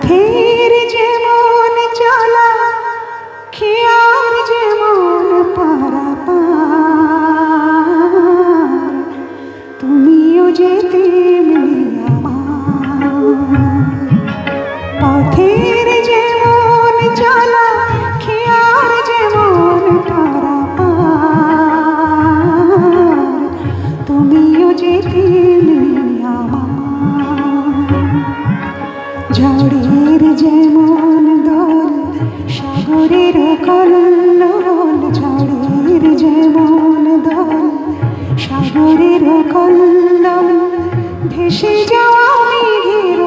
পথের যেমন চলা খেয়ার যেমন পারা তুমিও যে মিলি আমার। যেমন চলা খেয়ার যেমন পারাপার তুমিও যেতে মিলি আমার। ঝড়ি ভোরের কল্লোল ঝড়ের যেমন দল সাগরের কল্লোল ভেসে যাওয়া মেঘের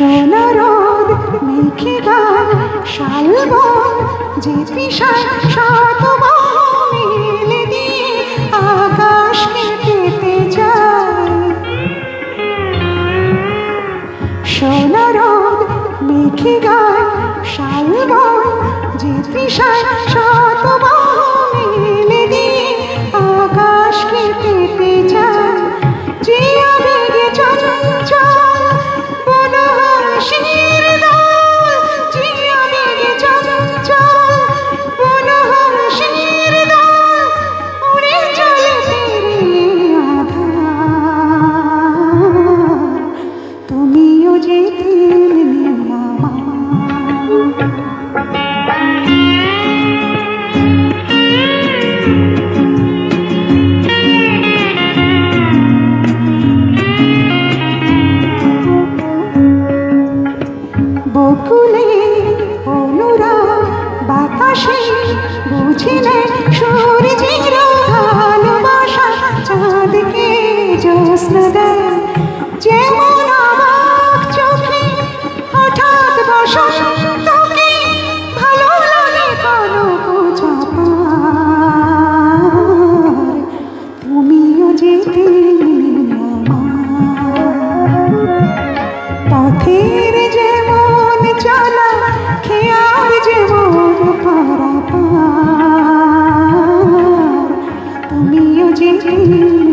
সোনারোদ মেঘে গান শালবন, যে তৃষার শত মিলে দিয়ে আকাশকে পেতে যায়। সোনারোদ মেঘে গান শালবন, যে তৃষার বকুলে অনুরা বাতাসে বুঝিলে সূর্যের পারাপার তুমিও যে